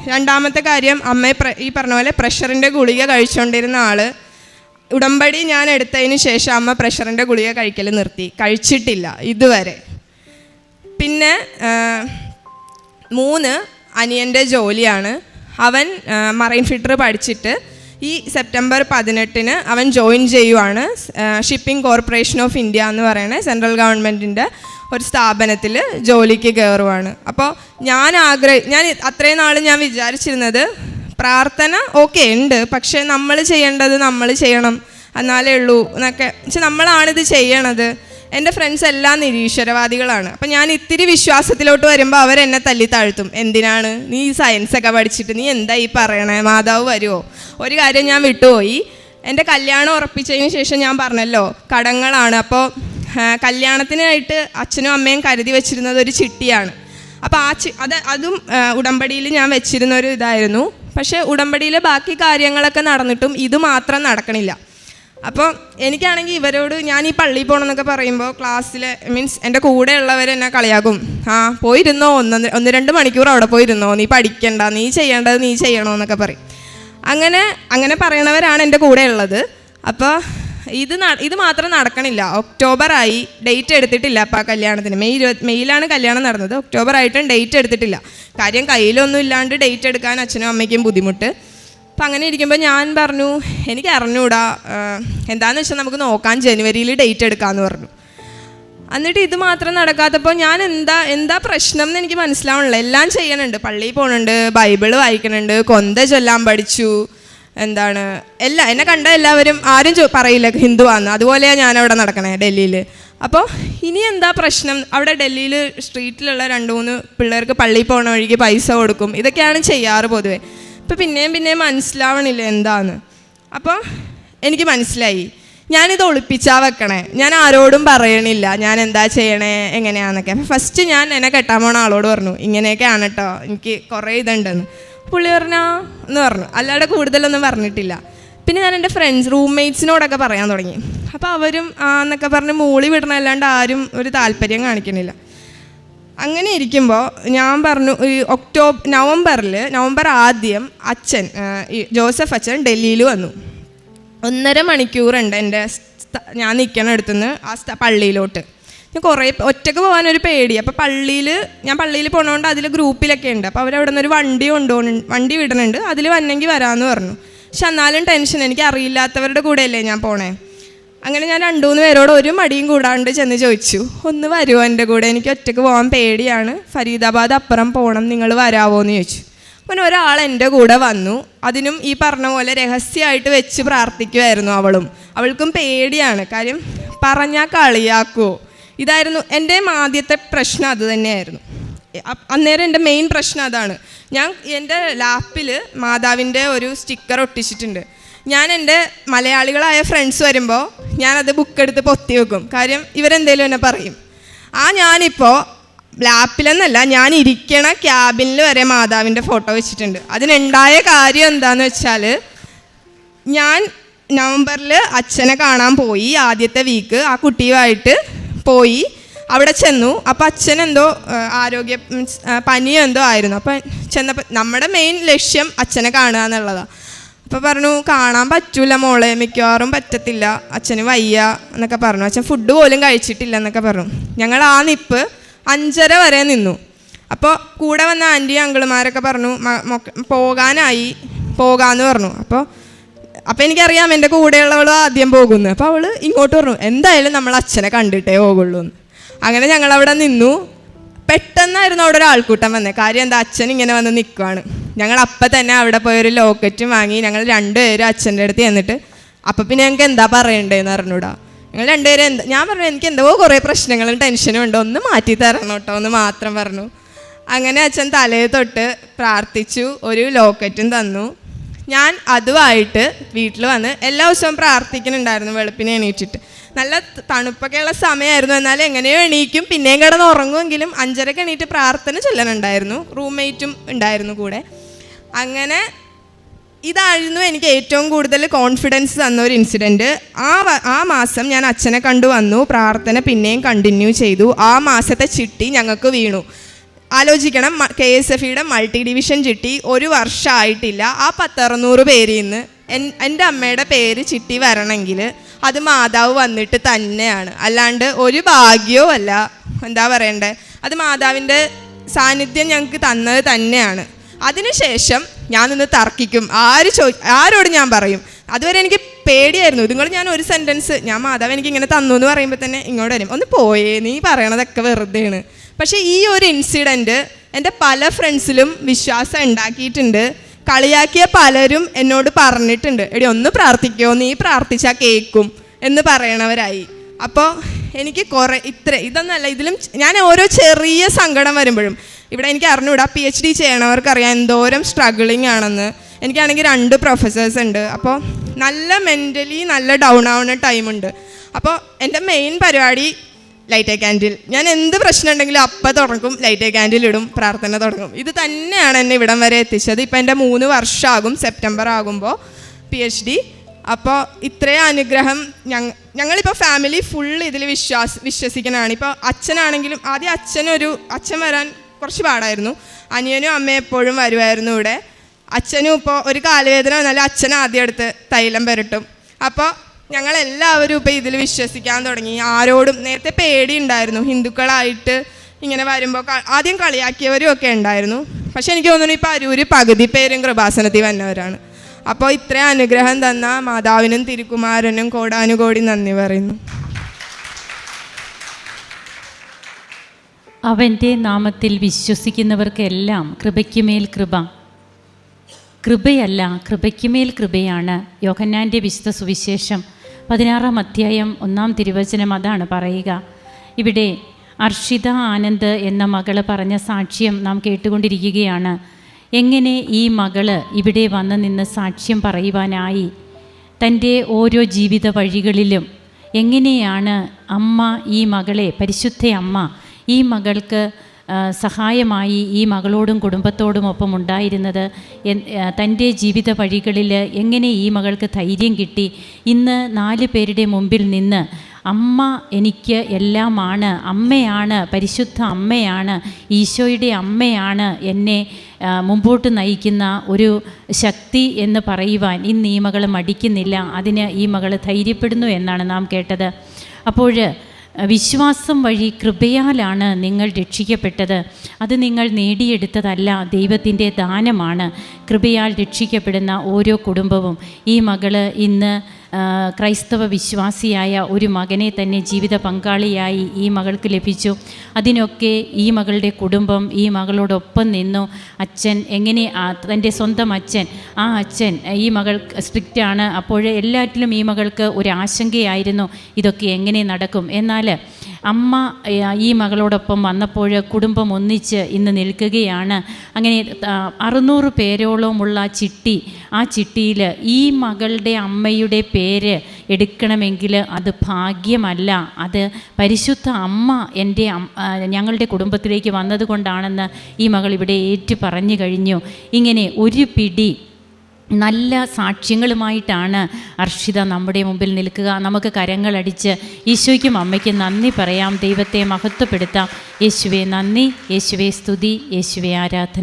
രണ്ടാമത്തെ കാര്യം അമ്മ ഈ പറഞ്ഞ പോലെ പ്രഷറിന്റെ ഗുളിക കഴിച്ചുകൊണ്ടിരുന്ന ആൾ ഉടമ്പടി ഞാൻ എടുത്തതിന് ശേഷം അമ്മ പ്രഷറിന്റെ ഗുളിക കഴിക്കൽ നിർത്തി. കഴിച്ചിട്ടില്ല ഇതുവരെ. പിന്നെ മൂന്ന് അനിയന്റെ ജോലിയാണ്. അവൻ മറൈൻ ഫിറ്റർ പഠിച്ചിട്ട് ഈ സെപ്റ്റംബർ പതിനെട്ടിന് അവൻ ജോയിൻ ചെയ്യുവാണ് ഷിപ്പിംഗ് കോർപ്പറേഷൻ ഓഫ് ഇന്ത്യ എന്ന് പറയുന്ന സെൻട്രൽ ഗവൺമെന്റിന്റെ ഒരു സ്ഥാപനത്തിൽ ജോലിക്ക് കയറുവാണ്. അപ്പോൾ ഞാൻ ആഗ്രഹ ഞാൻ അത്രയും നാൾ ഞാൻ വിചാരിച്ചിരുന്നത് പ്രാർത്ഥന ഓക്കെ ഉണ്ട് പക്ഷേ നമ്മൾ ചെയ്യേണ്ടത് നമ്മൾ ചെയ്യണം എന്നാലേ ഉള്ളൂ എന്നൊക്കെ. പക്ഷെ നമ്മളാണിത് ചെയ്യണത്. എന്റെ ഫ്രണ്ട്സ് എല്ലാം നിരീശ്വരവാദികളാണ്. അപ്പം ഞാൻ ഇത്തിരി വിശ്വാസത്തിലോട്ട് വരുമ്പോൾ അവരെന്നെ തല്ലി താഴ്ത്തും. എന്തിനാണ്? നീ സയൻസ് ഒക്കെ പഠിച്ചിട്ട് നീ എന്താ ഈ പറയണേ? മാതാവ് വരുമോ ഒരു കാര്യം ഞാൻ വിട്ടുപോയി. എന്റെ കല്യാണം ഉറപ്പിച്ചതിന് ശേഷം ഞാൻ പറഞ്ഞല്ലോ കടങ്ങളാണ്. അപ്പോൾ കല്യാണത്തിനായിട്ട് അച്ഛനും അമ്മയും കരുതി വെച്ചിരുന്നത് ഒരു ചിട്ടിയാണ്. അപ്പോൾ ആ ചി അത് അതും ഉടമ്പടിയിൽ ഞാൻ വെച്ചിരുന്ന ഒരു ഇതായിരുന്നു. പക്ഷേ ഉടമ്പടിയിലെ ബാക്കി കാര്യങ്ങളൊക്കെ നടന്നിട്ടും ഇത് മാത്രം നടക്കണില്ല. അപ്പോൾ എനിക്കാണെങ്കിൽ ഇവരോട് ഞാൻ ഈ പള്ളിയിൽ പോകണം എന്നൊക്കെ പറയുമ്പോൾ ക്ലാസ്സിൽ മീൻസ് എന്റെ കൂടെ ഉള്ളവർ എന്നെ കളിയാക്കും. ആ പോയിരുന്നോ? ഒന്ന് ഒന്ന് രണ്ട് മണിക്കൂർ അവിടെ പോയിരുന്നോ? നീ പഠിക്കണ്ട നീ ചെയ്യേണ്ടത് നീ ചെയ്യണോ എന്നൊക്കെ പറയും. അങ്ങനെ അങ്ങനെ പറയണവരാണ് എന്റെ കൂടെ ഉള്ളത് അപ്പോൾ ഇത് ഇത് മാത്രം നടക്കണില്ല. ഒക്ടോബറായി ഡേറ്റ് എടുത്തിട്ടില്ല അപ്പം ആ കല്യാണത്തിന്. മെയ് ഇരുപത് മെയ്യിലാണ് കല്യാണം നടന്നത്. ഒക്ടോബർ ആയിട്ടും ഡേറ്റ് എടുത്തിട്ടില്ല. കാര്യം കയ്യിലൊന്നും ഇല്ലാണ്ട് ഡേറ്റ് എടുക്കാൻ അച്ഛനും അമ്മയ്ക്കും ബുദ്ധിമുട്ട്. അപ്പം അങ്ങനെ ഇരിക്കുമ്പോൾ ഞാൻ പറഞ്ഞു എനിക്ക് അറിഞ്ഞൂടാ എന്താന്ന് വെച്ചാൽ നമുക്ക് നോക്കാം ജനുവരിയിൽ ഡേറ്റ് എടുക്കാമെന്ന് പറഞ്ഞു. എന്നിട്ട് ഇത് മാത്രം നടക്കാത്തപ്പോൾ ഞാൻ എന്താ എന്താ പ്രശ്നം എന്ന് എനിക്ക് മനസ്സിലാവണില്ല. എല്ലാം ചെയ്യണുണ്ട്. പള്ളിയിൽ പോകണുണ്ട് ബൈബിൾ വായിക്കണുണ്ട് കൊന്ത ചൊല്ലാൻ പഠിച്ചു എന്താണ് എല്ലാ എന്നെ കണ്ട എല്ലാവരും ആരും ചോ പറയില്ല ഹിന്ദുവാന്ന്. അതുപോലെയാണ് ഞാൻ അവിടെ നടക്കണേ ഡൽഹിയിൽ അപ്പോൾ ഇനി എന്താ പ്രശ്നം? അവിടെ ഡൽഹിയിൽ സ്ട്രീറ്റിലുള്ള രണ്ട് മൂന്ന് പിള്ളേർക്ക് പള്ളിയിൽ പോകണ വഴിക്ക് പൈസ കൊടുക്കും. ഇതൊക്കെയാണ് ചെയ്യാറ് പൊതുവെ. ഇപ്പം പിന്നെയും പിന്നെയും മനസ്സിലാവണില്ല എന്താന്ന്. അപ്പോൾ എനിക്ക് മനസ്സിലായി. ഞാനിത് ഒളിപ്പിച്ചാ വെക്കണേ. ഞാൻ ആരോടും പറയണില്ല. ഞാൻ എന്താ ചെയ്യണേ? എങ്ങനെയാന്നൊക്കെ. അപ്പം ഫസ്റ്റ് ഞാൻ എന്നെ കെട്ടാൻ പോണ ആളോട് പറഞ്ഞു. ഇങ്ങനെയൊക്കെയാണ് കേട്ടോ എനിക്ക് കുറേ ഇതുണ്ടെന്ന്. പുള്ളി പറഞ്ഞാ എന്ന് പറഞ്ഞു. അല്ലാതെ കൂടുതലൊന്നും പറഞ്ഞിട്ടില്ല. പിന്നെ ഞാൻ എന്റെ ഫ്രണ്ട്സ് റൂംമേറ്റ്സിനോടൊക്കെ പറയാൻ തുടങ്ങി. അപ്പോൾ അവരും ആ എന്നൊക്കെ പറഞ്ഞ് മൂളി വിടണമല്ലാണ്ട് ആരും ഒരു താല്പര്യം കാണിക്കണില്ല. അങ്ങനെ ഇരിക്കുമ്പോൾ ഞാൻ പറഞ്ഞു ഈ ഒക്ടോബർ നവംബറിൽ നവംബർ ആദ്യം അച്ഛൻ ജോസഫ് അച്ഛൻ ഡൽഹിയിൽ വന്നു. ഒന്നര മണിക്കൂറുണ്ട് എന്റെ ഞാൻ നിൽക്കണ അടുത്തുനിന്ന് ആ പള്ളിയിലോട്ട്. ഞാൻ കുറേ ഒറ്റയ്ക്ക് പോകാനൊരു പേടി. അപ്പോൾ പള്ളിയിൽ ഞാൻ പള്ളിയിൽ പോകണോണ്ട് അതിൽ ഗ്രൂപ്പിലൊക്കെ ഉണ്ട്. അപ്പോൾ അവരവിടെ നിന്ന് ഒരു വണ്ടി കൊണ്ടുപോകണ വണ്ടി വിടണുണ്ട്. അതിൽ വന്നെങ്കിൽ വരാമെന്ന് പറഞ്ഞു. പക്ഷെ എന്നാലും ടെൻഷൻ എനിക്ക് അറിയില്ലാത്തവരുടെ കൂടെയല്ലേ ഞാൻ പോണേ. അങ്ങനെ ഞാൻ രണ്ടു മൂന്ന് പേരോട് ഒരു മടിയും കൂടാണ്ട് ചെന്ന് ചോദിച്ചു ഒന്ന് വരുമോ എന്റെ കൂടെ എനിക്ക് ഒറ്റയ്ക്ക് പോകാൻ പേടിയാണ്. ഫരീദാബാദ് അപ്പുറം പോകണം നിങ്ങൾ വരാവോ എന്ന് ചോദിച്ചു. അങ്ങനെ ഒരാൾ എന്റെ കൂടെ വന്നു. അതിനും ഈ പറഞ്ഞ പോലെ രഹസ്യമായിട്ട് വെച്ച് പ്രാർത്ഥിക്കുമായിരുന്നു അവളും. അവൾക്കും പേടിയാണ്. കാര്യം പറഞ്ഞാൽ കളിയാക്കുമോ ഇതായിരുന്നു എന്റെ ആദ്യത്തെ പ്രശ്നം അത് തന്നെയായിരുന്നു. അന്നേരം എന്റെ മെയിൻ പ്രശ്നം അതാണ്. ഞാൻ എന്റെ ലാപ്പിൽ മാതാവിന്റെ ഒരു സ്റ്റിക്കർ ഒട്ടിച്ചിട്ടുണ്ട്. ഞാൻ എന്റെ മലയാളികളായ ഫ്രണ്ട്സ് വരുമ്പോൾ ഞാനത് ബുക്ക് എടുത്ത് പൊത്തി വെക്കും. കാര്യം ഇവരെന്തേലും എന്നെ പറയും. ആ ഞാനിപ്പോൾ ലാപ്പിലെന്നല്ല ഞാൻ ഇരിക്കണ ക്യാബിനിൽ വരെ മാതാവിന്റെ ഫോട്ടോ വെച്ചിട്ടുണ്ട്. അതിനുണ്ടായ കാര്യം എന്താണെന്ന് വെച്ചാൽ ഞാൻ നവംബറിൽ അച്ഛനെ കാണാൻ പോയി ആദ്യത്തെ വീക്ക് ആ കുട്ടിയുമായിട്ട് പോയി. അവിടെ ചെന്നു. അപ്പോൾ അച്ഛൻ എന്തോ ആരോഗ്യ മീൻസ് പനിയോ എന്തോ ആയിരുന്നു. അപ്പം ചെന്നപ്പോൾ നമ്മുടെ മെയിൻ ലക്ഷ്യം അച്ഛനെ കാണുക എന്നുള്ളതാണ് അപ്പോൾ പറഞ്ഞു കാണാൻ പറ്റൂല മോളെ മിക്കവാറും പറ്റത്തില്ല അച്ഛന് വയ്യ എന്നൊക്കെ പറഞ്ഞു. അച്ഛൻ ഫുഡ് പോലും കഴിച്ചിട്ടില്ല എന്നൊക്കെ പറഞ്ഞു. ഞങ്ങൾ ആ നിപ്പ് അഞ്ചര വരെ നിന്നു. അപ്പോൾ കൂടെ വന്ന ആന്റി അങ്കിളുമാരൊക്കെ പറഞ്ഞു "മ- മൊക്ക- പോകാനായി പോകാമെന്ന് പറഞ്ഞു. അപ്പോൾ അപ്പോൾ എനിക്കറിയാം എന്റെ കൂടെയുള്ളവൾ ആദ്യം പോകുന്നു. അപ്പോൾ അവൾ ഇങ്ങോട്ട് പറഞ്ഞു എന്തായാലും നമ്മൾ അച്ഛനെ കണ്ടിട്ടേ പോകുള്ളൂ അങ്ങനെ ഞങ്ങളവിടെ നിന്നു. പെട്ടെന്നായിരുന്നു അവിടെ ഒരു ആൾക്കൂട്ടം വന്നത് കാര്യം എന്താ അച്ഛൻ ഇങ്ങനെ വന്ന് നിൽക്കുവാണ് ഞങ്ങൾ അപ്പം തന്നെ അവിടെ പോയി ഒരു ലോക്കറ്റും വാങ്ങി. ഞങ്ങൾ രണ്ടുപേരും അച്ഛന്റെ അടുത്ത് ചെന്നിട്ട് അപ്പം പിന്നെ ഞങ്ങൾക്ക് എന്താ പറയണ്ടേന്ന് അറിഞ്ഞൂടാ? ഞങ്ങൾ രണ്ടുപേരും എന്താ ഞാൻ പറഞ്ഞു എനിക്ക് എന്തോ കുറേ പ്രശ്നങ്ങളും ടെൻഷനും ഉണ്ട്. ഒന്ന് മാറ്റി തരണം കേട്ടോ എന്ന് മാത്രം പറഞ്ഞു. അങ്ങനെ അച്ഛൻ തലയെ തൊട്ട് പ്രാർത്ഥിച്ചു ഒരു ലോക്കറ്റും തന്നു. ഞാൻ അതുമായിട്ട് വീട്ടിൽ വന്ന് എല്ലാ ദിവസവും പ്രാർത്ഥിക്കുന്നുണ്ടായിരുന്നു വെളുപ്പിനെ എണീറ്റിട്ട്. നല്ല തണുപ്പൊക്കെ തണുപ്പൊക്കെയുള്ള സമയമായിരുന്നു എന്നാലും എങ്ങനെയോ എണീക്കും. പിന്നെയും കിടന്ന് ഉറങ്ങുമെങ്കിലും അഞ്ചരക്ക് എണീറ്റ് പ്രാർത്ഥന ചൊല്ലാനുണ്ടായിരുന്നു റൂംമേറ്റും ഉണ്ടായിരുന്നു കൂടെ. അങ്ങനെ ഇതായിരുന്നു എനിക്ക് ഏറ്റവും കൂടുതൽ കോൺഫിഡൻസ് തന്ന ഒരു ഇൻസിഡന്റ് ആ ആ മാസം ഞാൻ അച്ഛനെ കണ്ടു വന്നു. പ്രാർത്ഥന പിന്നെയും കണ്ടിന്യൂ ചെയ്തു. ആ മാസത്തെ ചിട്ടി ഞങ്ങൾക്ക് വീണു. ആലോചിക്കണം കെ എസ് എഫ് ഇയുടെ മൾട്ടി ഡിവിഷൻ ചിട്ടി ഒരു വർഷമായിട്ടില്ല ആ പത്തറുന്നൂറ് പേരിൽ നിന്ന് എന്റെ അമ്മയുടെ പേര് ചിട്ടി വരണമെങ്കിൽ അത് മാതാവ് വന്നിട്ട് തന്നെയാണ്. അല്ലാണ്ട് ഒരു ഭാഗ്യവും അല്ല. എന്താ പറയണ്ടേ? അത് മാതാവിന്റെ സാന്നിധ്യം ഞങ്ങൾക്ക് തന്നത് തന്നെയാണ്. അതിനുശേഷം ഞാൻ നിന്ന് തർക്കിക്കും. ആര് ചോ ആരോട് ഞാൻ പറയും? അതുവരെ എനിക്ക് പേടിയായിരുന്നു. ഇതുങ്ങൾ ഞാൻ ഒരു സെന്റൻസ് ഞാൻ മാതാവ് എനിക്ക് ഇങ്ങനെ തന്നു എന്ന് പറയുമ്പോൾ തന്നെ ഇങ്ങോട്ട് വരും. ഒന്ന് പോയേ നീ പറയണതൊക്കെ വെറുതെയാണ്. പക്ഷേ ഈ ഒരു ഇൻസിഡന്റ് എന്റെ പല ഫ്രണ്ട്സിലും വിശ്വാസം ഉണ്ടാക്കിയിട്ടുണ്ട്. കളിയാക്കിയ പലരും എന്നോട് പറഞ്ഞിട്ടുണ്ട്. എടി ഒന്ന് പ്രാർത്ഥിക്കോ? നീ പ്രാർത്ഥിച്ചാൽ കേൾക്കും എന്ന് പറയണവരായി. അപ്പോൾ എനിക്ക് കുറേ ഇത്ര ഇതൊന്നല്ല ഇതിലും ഞാൻ ഓരോ ചെറിയ സങ്കടം വരുമ്പോഴും ഇവിടെ എനിക്ക് അറിഞ്ഞുകൂടാ പി എച്ച് ഡി ചെയ്യണവർക്കറിയാം എന്തോരം സ്ട്രഗിളിങ് ആണെന്ന്. എനിക്കാണെങ്കിൽ രണ്ട് പ്രൊഫസേഴ്സ് ഉണ്ട്. അപ്പോൾ നല്ല മെന്റലി നല്ല ഡൗൺ ആവുന്ന ടൈമുണ്ട് അപ്പോൾ എന്റെ മെയിൻ പരിപാടി ലൈറ്റ് എ ക്യാൻഡിൽ ഞാൻ എന്ത് പ്രശ്നം ഉണ്ടെങ്കിലും അപ്പം തുടങ്ങും ലൈറ്റ് എ ക്യാൻഡിൽ ഇടും പ്രാർത്ഥന തുടങ്ങും. ഇത് തന്നെയാണ് എന്നെ ഇവിടം വരെ എത്തിച്ചത്. ഇപ്പം എന്റെ മൂന്ന് വർഷമാകും സെപ്റ്റംബർ ആകുമ്പോൾ പി എച്ച് ഡി അപ്പോൾ ഇത്രയും അനുഗ്രഹം ഞങ്ങൾ ഞങ്ങളിപ്പോൾ ഫാമിലി ഫുൾ ഇതിൽ വിശ്വാസ വിശ്വസിക്കുന്നതാണ് ഇപ്പോൾ അച്ഛനാണെങ്കിലും ആദ്യം അച്ഛനൊരു അച്ഛൻ വരാൻ കുറച്ച് പാടായിരുന്നു. അനിയനും അമ്മയും എപ്പോഴും വരുമായിരുന്നു ഇവിടെ. അച്ഛനും ഇപ്പോൾ ഒരു കാലുവേദന വന്നാലും അച്ഛൻ ആദ്യം എടുത്ത് തൈലം പുരട്ടും. അപ്പോൾ ഞങ്ങളെല്ലാവരും ഇപ്പോൾ ഇതിൽ വിശ്വസിക്കാൻ തുടങ്ങി. ആരോടും നേരത്തെ പേടിയുണ്ടായിരുന്നു. ഹിന്ദുക്കളായിട്ട് ഇങ്ങനെ വരുമ്പോൾ ആദ്യം കളിയാക്കിയവരും ഒക്കെ ഉണ്ടായിരുന്നു. പക്ഷെ എനിക്ക് തോന്നുന്നു ഇപ്പോൾ അരൂര് പകുതി പേരും കൃപാസനത്തിൽ വന്നവരാണ്. അപ്പോൾ ഇത്രയും അനുഗ്രഹം തന്ന മാതാവിനും തിരുക്കുമാരനും കോടാനുകോടി നന്ദി പറയുന്നു. അവന്റെ നാമത്തിൽ വിശ്വസിക്കുന്നവർക്കെല്ലാം കൃപയ്ക്കുമേൽ കൃപ. കൃപയല്ല കൃപയ്ക്കുമേൽ കൃപയാണ് യോഹന്നാന്റെ വിശുദ്ധ സുവിശേഷം. പതിനാറാം അധ്യായം ഒന്നാം തിരുവചനം അതാണ് പറയുക. ഇവിടെ അർഷിത ആനന്ദ് എന്ന മകൾ പറഞ്ഞ സാക്ഷ്യം നാം കേട്ടുകൊണ്ടിരിക്കുകയാണ്. എങ്ങനെ ഈ മകൾ ഇവിടെ വന്ന് നിന്ന് സാക്ഷ്യം പറയുവാനായി? തന്റെ ഓരോ ജീവിത വഴികളിലും എങ്ങനെയാണ് അമ്മ ഈ മകളെ പരിശുദ്ധ അമ്മ ഈ മകൾക്ക് സഹായമായി ഈ മകളോടും കുടുംബത്തോടും ഒപ്പം ഉണ്ടായിരുന്നത് തന്റെ ജീവിത വഴികളിൽ എങ്ങനെ ഈ മകൾക്ക് ധൈര്യം കിട്ടി? ഇന്ന് നാല് പേരുടെ മുമ്പിൽ നിന്ന് അമ്മ എനിക്ക് എല്ലാമാണ് അമ്മയാണ് പരിശുദ്ധ അമ്മയാണ് ഈശോയുടെ അമ്മയാണ് എന്നെ മുമ്പോട്ട് നയിക്കുന്ന ഒരു ശക്തി എന്ന് പറയുവാൻ ഇന്ന് ഈ മകൾ മടിക്കുന്നില്ല. അതിന് ഈ മകൾ ധൈര്യപ്പെടുന്നു എന്നാണ് നാം കേട്ടത്. അപ്പോൾ വിശ്വാസം വഴി കൃപയാലാണ് നിങ്ങൾ രക്ഷിക്കപ്പെട്ടത്. അത് നിങ്ങൾ നേടിയെടുത്തതല്ല ദൈവത്തിന്റെ ദാനമാണ്. കൃപയാൽ രക്ഷിക്കപ്പെടുന്ന ഓരോ കുടുംബവും. ഈ മകൾ ഇന്ന് ക്രൈസ്തവ വിശ്വാസിയായ ഒരു മകനെ തന്നെ ജീവിത പങ്കാളിയായി ഈ മകൾക്ക് ലഭിച്ചു. അതിനൊക്കെ ഈ മകളുടെ കുടുംബം ഈ മകളോടൊപ്പം നിന്നു. അച്ഛൻ എങ്ങനെ തന്റെ സ്വന്തം അച്ഛൻ ആ അച്ഛൻ ഈ മകൾ സ്ട്രിക്റ്റാണ് അപ്പോൾ എല്ലാറ്റിലും ഈ മകൾക്ക് ഒരു ആശങ്കയായിരുന്നു. ഇതൊക്കെ എങ്ങനെ നടക്കും? എന്നാൽ അമ്മ ഈ മകളോടൊപ്പം വന്നപ്പോൾ കുടുംബം ഒന്നിച്ച് ഇന്ന് നിൽക്കുകയാണ്. അങ്ങനെ അറുന്നൂറ് പേരോളമുള്ള ചിട്ടി ആ ചിട്ടിയിൽ ഈ മകളുടെ അമ്മയുടെ പേര് എടുക്കണമെങ്കിൽ അത് ഭാഗ്യമല്ല. അത് പരിശുദ്ധ അമ്മ എന്റെ ഞങ്ങളുടെ കുടുംബത്തിലേക്ക് വന്നതുകൊണ്ടാണെന്ന് ഈ മകൾ ഇവിടെ ഏറ്റു പറഞ്ഞു കഴിഞ്ഞു. ഇങ്ങനെ ഒരു പിടി നല്ല സാക്ഷ്യങ്ങളുമായിട്ടാണ് അർഷിത നമ്മുടെ മുമ്പിൽ നിൽക്കുക. നമുക്ക് കരങ്ങളടിച്ച് ഈശോയ്ക്കും അമ്മയ്ക്കും നന്ദി പറയാം. ദൈവത്തെ മഹത്വപ്പെടുത്താം. യേശുവെ നന്ദി. യേശുവെ സ്തുതി. യേശുവെ ആരാധന.